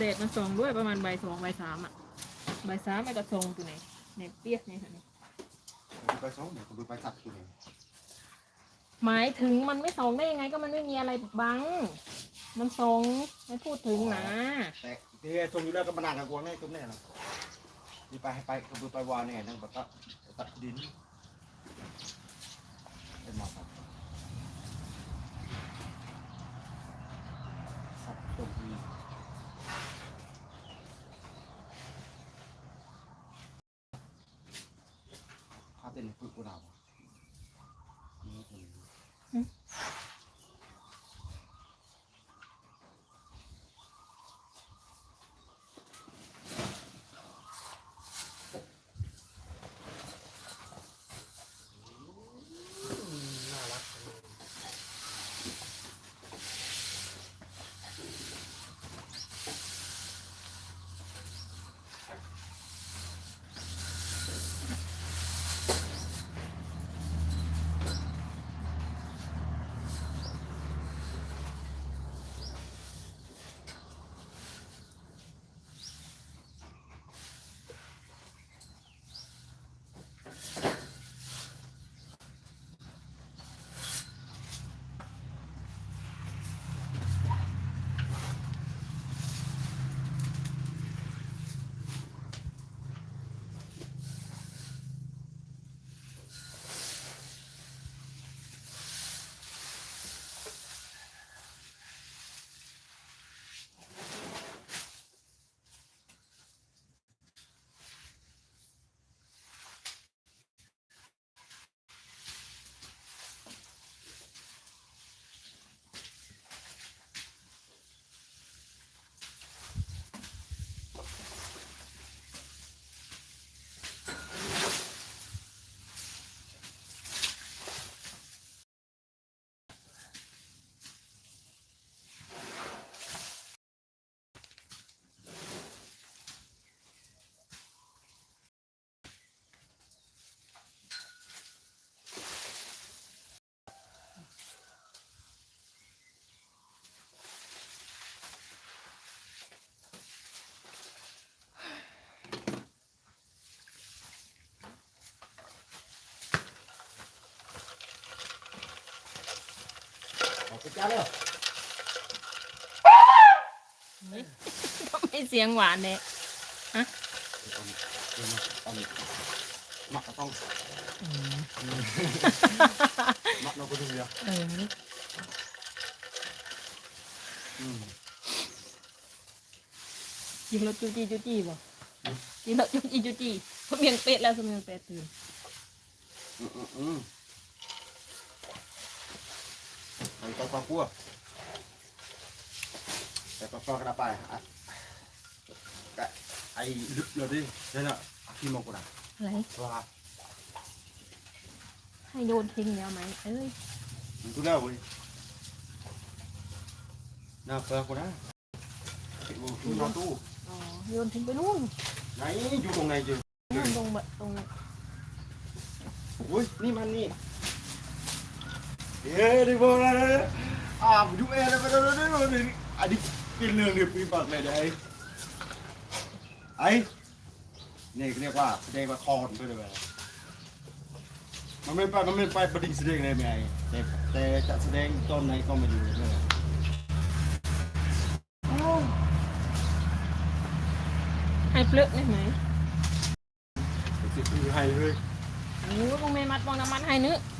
เดดมันส่งด้วยประมาณใบายสองใบายสามอะใบายสามไอ้กระทงตัวไหนเนี่ยเปียกเนี่ยค่ะเนี่ยไปสองเดี๋ยวผมดูไปตัดตัวนี้หมายถึงมันไม่ส่งได้ยังไงก็มันไม่มีอะไรบัง มันส่งไม่พูดถึงนะแต่ที่ตรงอยู่แล้วก็มานานกับกวงแน่ตรงแน่นะนี่ไปให้ไปก็ดูไปวานเนี่ยนั่งตัดตัดดินเป็นหมอครับสับตรงนี้ ข้าเต้ ขอบคุณจ้าเลยทำไมเสียงหวานเนี่ยเอาเอาเอาหมักก็ต้องหมักเราก็ดูเยอะเอออืมกินรถจูจี้จูจี้บ่กินรถจูจี้จูจี้เพราะเมียงเป็ดแล้วสมียงเป็ดตื่น อืมอืม อืมไอ้ตัวปลาคั่วแต่ปลาปลากระไปอะกะไอ้ลึกเลยดินั่นน่ะที่มองกูนะอะไรปลาให้โยนทิ้งแล้วไหมเอ้ยมันกูแล้วเว้ยน่าปลากูนะไอ้กูตู้นอนตู้อ๋อโยนทิ้งไปนู่นไหนอยู่ตรงไหนเจอนู่นตรงแบบตรงอุ้ยนี่มั เฮ้ดิบอกเลยอ่าอยู่เองเลยไปเลยเลยเลยอันนี้เป็นเรื่องเดียวปีปากเลยไอ้ไอ้นี่เรียกว่าแสดงละครไปเลยมันไม่ไปมันไม่ไปประดิษฐ์แสดงเลยไม่ไอ้แต่แต่จะแสดงตอนไหนก็ไม่รู้เลยให้เปลือกได้ไหมสิคือให้เลยโอ้ยพวกแม่มัดบองน้ำมันให้นึมัดก็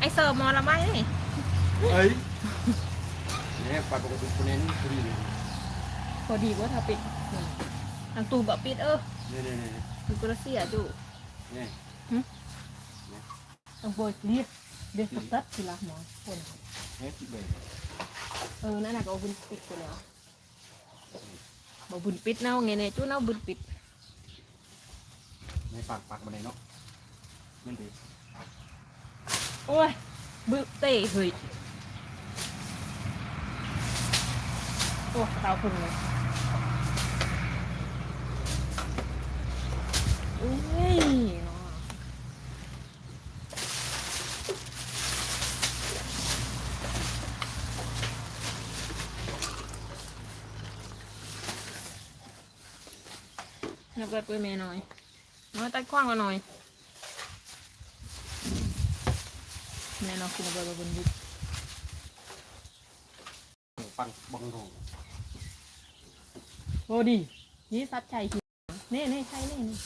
ไปดูบนกระโดดนึกบวยเหรอกาวหลอมดิเดี๋ยวดูนี่อยู่นี่ตักมันพูกับพูเออเรื่องการจริงตะกับตะนอกจากไปก็ได้จีสุดเลยไอเสิร์ฟมอละไม่นี่เฮ้ยเนี่ยไปปกติคนนี้นี่คือดีเลยพอดีว่าถ้าปิดทางตูแบบปิดเออเนี่ยเนี่ยเนี่ยมันก็เสียอยู่เนี่ยต้องบวยเรียกเรียกตัดทีละหมอคนเนี่ยติดเลยเออนั่นน่ะก็เอาเป็นปิดไปแล้วบ่บุญปิดเนาไงเนี่ยจู้เนาบุญปิดในปากปากบันไดเนาะมันดี โอ้ยบึกเตะเฮ้ยโอ้เตาพึ่งเลยอุ้ยนับไปปุ้ยแม่หน่อยน้อยตัดขว้างมาหน่อย แม่เนาะคุณบอยบนยุคปังบังโงโอ้ดีนี่ซัดชัยทีเน่เน่ใช่เน่นี่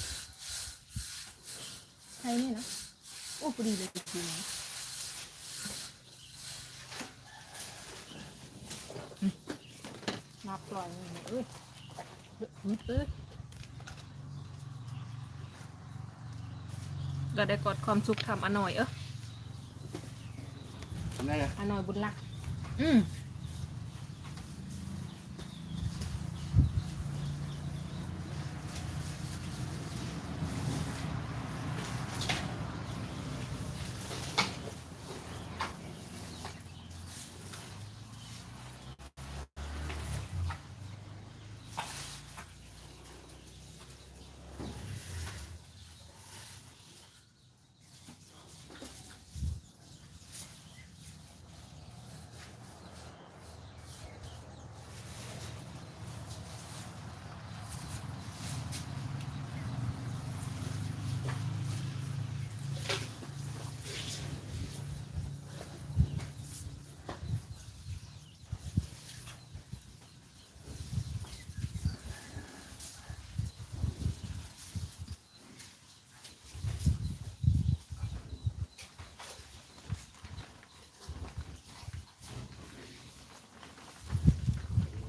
ใช่นี่นะโอ้พอดีเลยจริงๆนะมนับปล่อยเอ้ยเออึเอ้ยก็ได้กอดความสุขทำอน่อยเออ ทำได้ไงอน่อยบุญรัก อืม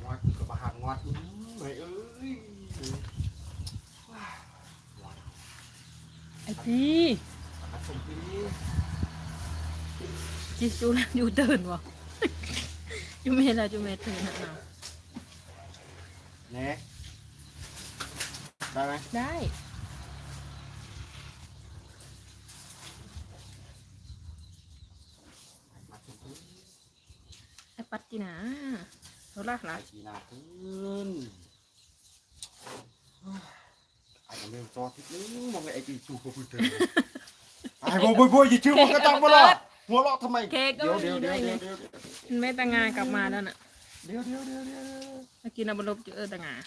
งอด กระบางงอดเฮ้ยเอ้ยไอ้พี่ปัดสมพีจิจูแล้วอยู่ตื่นวะจูเมล่ะจูเมตื่นหนาวแน่ได้ไหมได้ปัดสมพีไอ้ปัดจีนะ เขาลากหลาลายยทีนาขึ้นไอ้ยังไม่จอทิศนึงมองไอ้จีจูก็พูดเจอไอ้บอยบอยบอยอย่าชื่อมันกระตังมาหรอหัวเราะทำไมเค้กก็เดี๋ยวไม่เดี๋ยวมีเดี๋ด้ยววยเดี๋ไงยวเดี๋ยวมันไม่แต่งงานกลับมาแล้วน่ะเดี๋ยวเดี๋ยวเดี๋ยวเดี๋ยวเมื่อกี้นาบลบเจอแต่งาน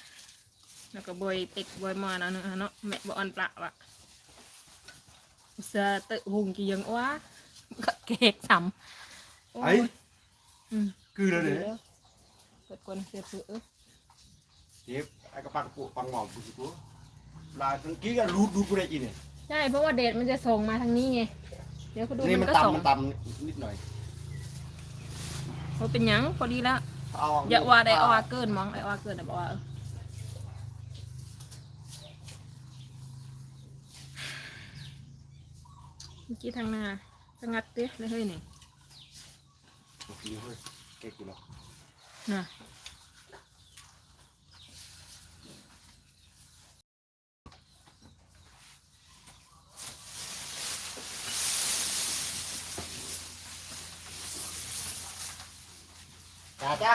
แล้วก็บอยเต็กบอยมาแล้วเนอะเนาะแม่บออนปละวะอุตส่าห์เตะหุงกี่ยังวะก็เค้กซ้ำโอ้ไอ้ยอืมคือแล้วเนี่ย เปิดกวนเสียเสือเออเจ็บไอ้กระปังปูปังหมอมปูสิปูลายทั้งกี้ก็รูดรูดกูได้อีเนี่ยใช่เพราะว่าเดทมันจะส่งมาทางนี้ไงเดี๋ยวเขาดูนี่มัมันนก็ส่งต่ำมันต่ำนิดหน่อย เขาเป็นหยังพอดีแล้วเอาอย่าว่าได้เอาว่าเกินมองได้เอาว่าเกินแต่บอกว่าเออเมื่อกี้ทางหน้าสงัดเตี้ยเลยเฮ้ยนี่ โอเคเฮ้ยเก๊กอยู่แล้ว น่ะจ้าจ้า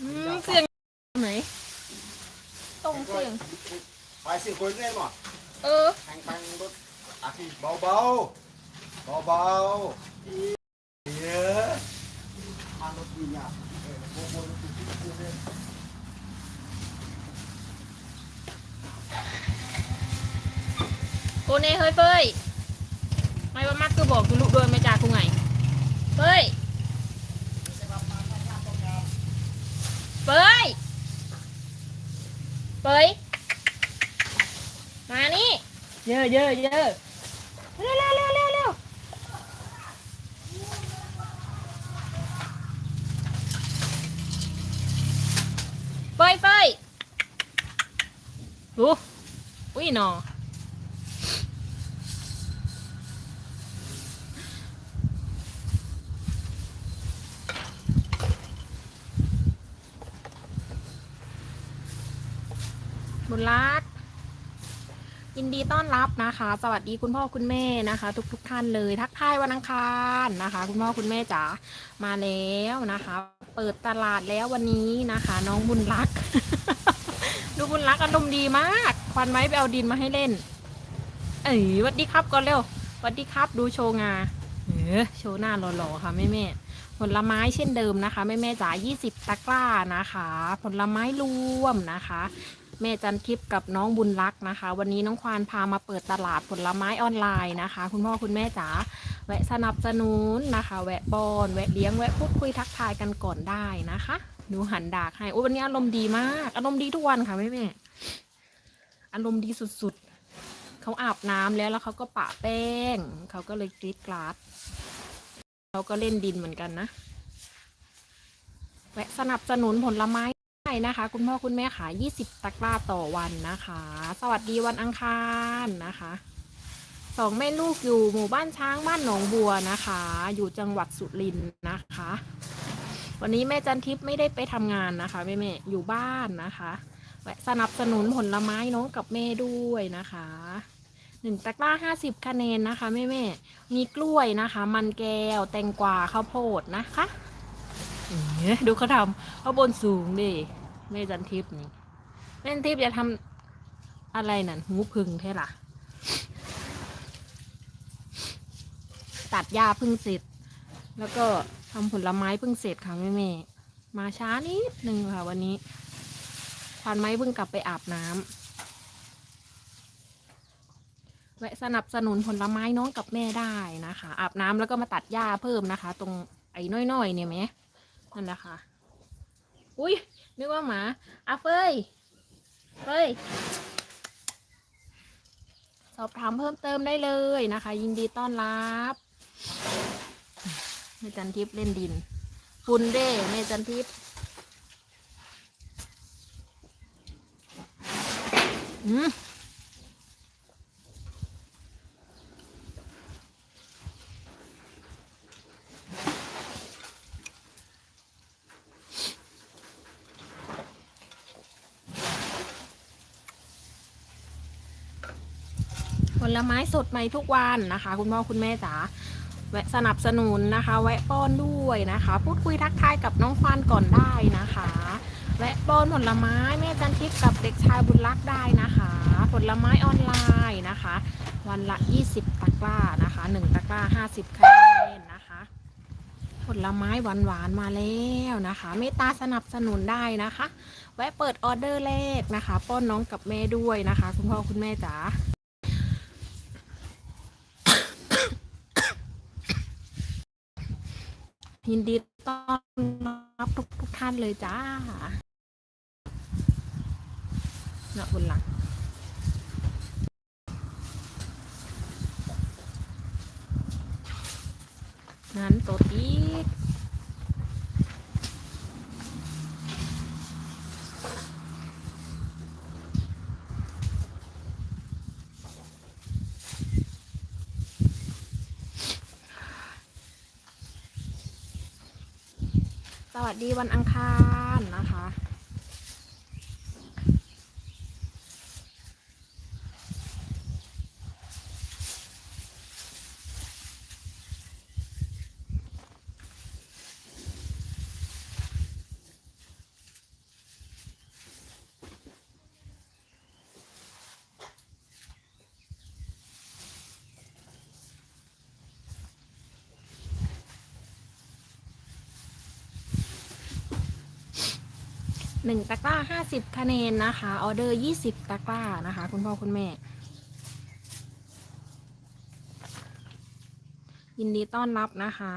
อืมเสียงไหนตรงเสียง ไปเสียงคนเล่นหน่อย เออ แทงปังรถอาทีเบาเบาเบาเบาๆเยอะมารถดีอะเออ โบโบรถดีดีเลยโกเน่เฮ้ยเฟ้ยไม่ว่ามักคือบอกคือลูกโดยไม่จากกูไงเฟ้ยเฟ้ยเฟ้ยมานี่ เยอะเยอะเยอะเร็วเร็วเร็วเร็วเร็ว ดูอุ้ยนอบุญรักยินดีต้อนรับนะคะ สวัสดีคุณพ่อคุณแม่นะคะ ทุกทุกท่านเลย ทักทายวันอังคารนะคะ คุณพ่อคุณแม่จ๋ามาแล้วนะคะ เปิดตลาดแล้ววันนี้นะคะ น้องบุญรัก ดูบุญรักอารมณ์ดีมาก ควันไม้ไปเอาดินมาให้เล่น เอ้ยวัสดีครับก่อนเร็ววัสดีครับดูโชว์งาเออโชว์หน้าหล่อๆค่ะแม่แม่ๆผลไม้เช่นเดิมนะคะแม่แม่ๆจ๋า20 ตะกร้านะคะ ผลไม้รวมนะคะ แม่จันทิพย์กับน้องบุญรักนะคะ วันนี้น้องควานพามาเปิดตลาดผลไม้ออนไลน์นะคะ คุณพ่อคุณแม่จ๋าแวะสนับสนุนนะคะ แวะบอน แวะเลี้ยงแวะพูดคุยทักทายกันก่อนได้นะคะ ดูหันดากให้โอ้วันนี้อารมณ์ดีมาก อารมณ์ดีทุกวันค่ะแม่แม่อารมณ์ดีสุดๆ เขาอาบน้ำแล้วแล้วเขาก็ปะแป้ง เขาก็เลยกรีดกราดเขาก็เล่นดินเหมือนกันนะแวะสนับสนุนผลไม้ได้นะคะ คุณพ่อคุณแม่ขาย20 ตะกร้าต่อวันนะคะ สวัสดีวันอังคารนะคะสองแม่ลูกอยู่หมู่บ้านช้างบ้านหนองบัวนะคะ อยู่จังหวัดสุรินทร์นะคะ วันนี้แม่จันทิพย์ไม่ได้ไปทำงานนะคะแม่แม่อยู่บ้านนะคะแวะสนับสนุนผลไม้น้องกับแม่ด้วยนะคะหนึ่งตะกร้าห้าสิบคะแนนนะคะแม่แม่มีกล้วยนะคะ มันแก้วแตงกวาข้าวโพดนะคะเอ๊ะดูเขาทำเพราบนสูงดิแม่จันทิพย์นี่แม่จันทิพย์จะทำอะไรนั่นหูพึ่งแท้ล่ะตัดหญ้าพึ่งเสร็จ แล้วก็ ทำผลไม้พึ่งเสร็จค่ะแม่แม่มาช้านิดนึงค่ะวันนี้ควานไม้เพิ่งกลับไปอาบน้ำแวะสนับสนุนผลไม้น้องกับแม่ได้นะคะ อาบน้ำแล้วก็มาตัดหญ้าเพิ่มนะคะ ตรงไอ้น้อยๆเนี่ยไหมนั่นแหละค่ะ อุ้ยนึกว่าหมาอะเฟยเฟยสอบถามเพิ่มเติมได้เลยนะคะ ยินดีต้อนรับ ม่จันทิพย์เล่นดินฝุ่นเด้แม่จันทิพย์อืมผลไม้สดใหม่ทุกวันนะคะ คุณพ่อคุณแม่จ๋า แวะสนับสนุนนะคะ แวะป้อนด้วยนะคะ พูดคุยทักทายกับน้องควานก่อนได้นะคะ แวะป้อนผลไม้แม่จันทิพย์กับเด็กชายบุญรักได้นะคะ ผลไม้ออนไลน์นะคะ วันละ 20 ตะกร้านะคะ 1 ตะกร้า 50คะแนนนะคะผลไม้หวานๆมาแล้วนะคะเมตตาสนับสนุนได้นะคะ แวะเปิดออเดอร์แรกนะคะ ป้อนน้องกับแม่ด้วยนะคะ คุณพ่อคุณแม่จ๋า ยินดีต้อนรับทุกทุกท่านเลยจ้าเนาะบนหลังนั้นตัวตีดส วัสดีวันอังคาร หนึ่งตะกร้าห้าสิบคะแนนนะคะ ออเดอร์ยี่สิบตะกร้านะคะ คุณพ่อคุณแม่ ยินดีต้อนรับนะคะ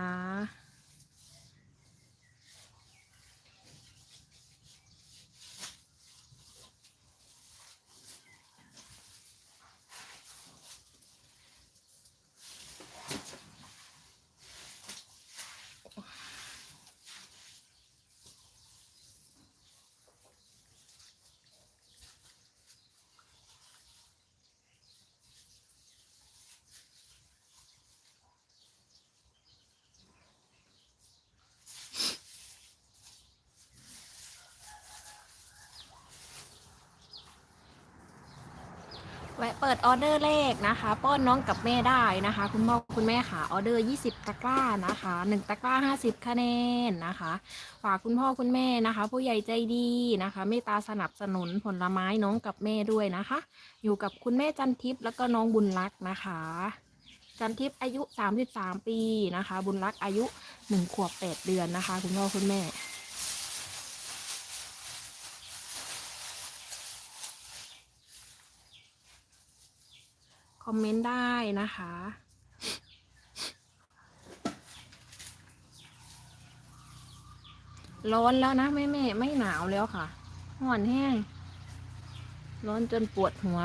เปิดออเดอร์แรกนะคะ ป้อนน้องกับแม่ได้นะคะ คุณพ่อคุณแม่ค่ะออเดอร์ 20 ตะกร้านะคะ1ตะกร้า 50 คะแนนนะคะฝากคุณพ่อคุณแม่นะคะ ผู้ใหญ่ใจดีนะคะเมตตาสนับสนุนผลไม้น้องกับแม่ด้วยนะคะ อยู่กับคุณแม่จันทิพย์แล้วก็น้องบุญรักนะคะจันทิพย์อายุ 33 ปีนะคะ บุญรักอายุ 1 ขวบ 8 เดือนนะคะ คุณพ่อคุณแม่ อมเมนต์ได้นะคะ ร้อนแล้วนะแม่แม่ไม่หนาวแล้วค่ะห่อนแห้ง ร้อนจนปวดหัว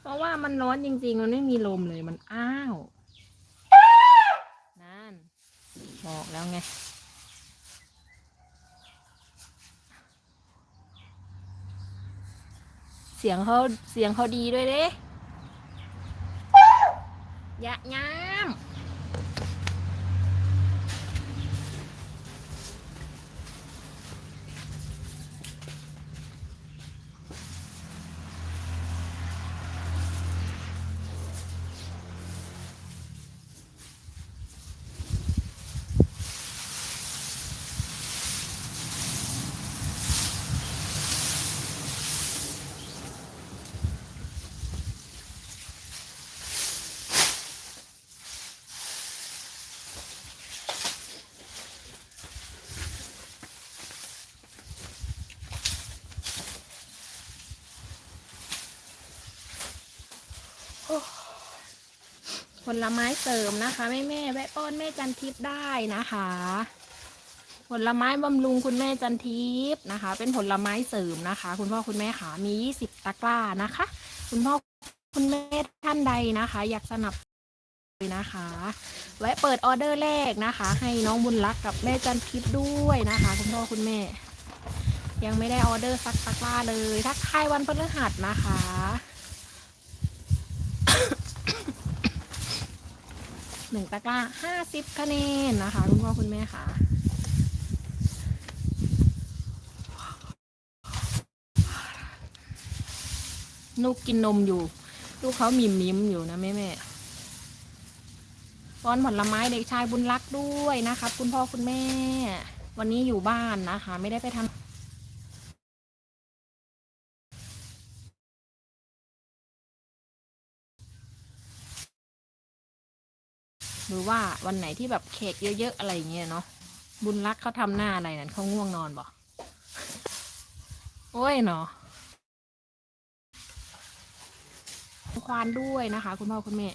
เพราะว่ามันร้อนจริง ๆ มันไม่มีลมเลยมันอ้าว นั่น บอกแล้วไง เสียงเขาเสียงเขาดีด้วยเด้ยะยาม ลไม้เสริมนะคะแม่แม่แวะป้อนแม่จันทิพย์ได้นะคะ ผลไม้บำรุงคุณแม่จันทิพย์นะคะ เป็นผลไม้เสริมนะคะ คุณพ่อคุณแม่ขามี 20 ตะกร้านะคะ คุณพ่อคุณแม่ท่านใดนะคะ อยากสนับสนุนเลยนะคะแวะเปิดออเดอร์แรกนะคะ ให้น้องบุญรักกับแม่จันทิพย์ด้วยนะคะ คุณพ่อคุณแม่ ยังไม่ได้ออเดอร์สักตะกร้าเลย ทักทายวันพฤหัสนะคะ หนึ่งตะกร้าห้าสิบคะแนนนะคะคุณพ่อคุณแม่ค่ะนุกกินนมอยู่ ลูกเขามิมมิมอยู่นะแม่แม่ป้อนผลไม้เด็กชายบุญรักด้วยนะคะคุณพ่อคุณแม่ วันนี้อยู่บ้านนะคะ ไม่ได้ไปทำ หรือว่าวันไหนที่แบบเค้กเยอะๆอะไรอย่างเงี้ยเนาะบุญรักเขาทำหน้าอะไรนั่นเขาง่วงนอนบ่โอ้ยเนาะควานด้วยนะคะ คุณพ่อคุณแม่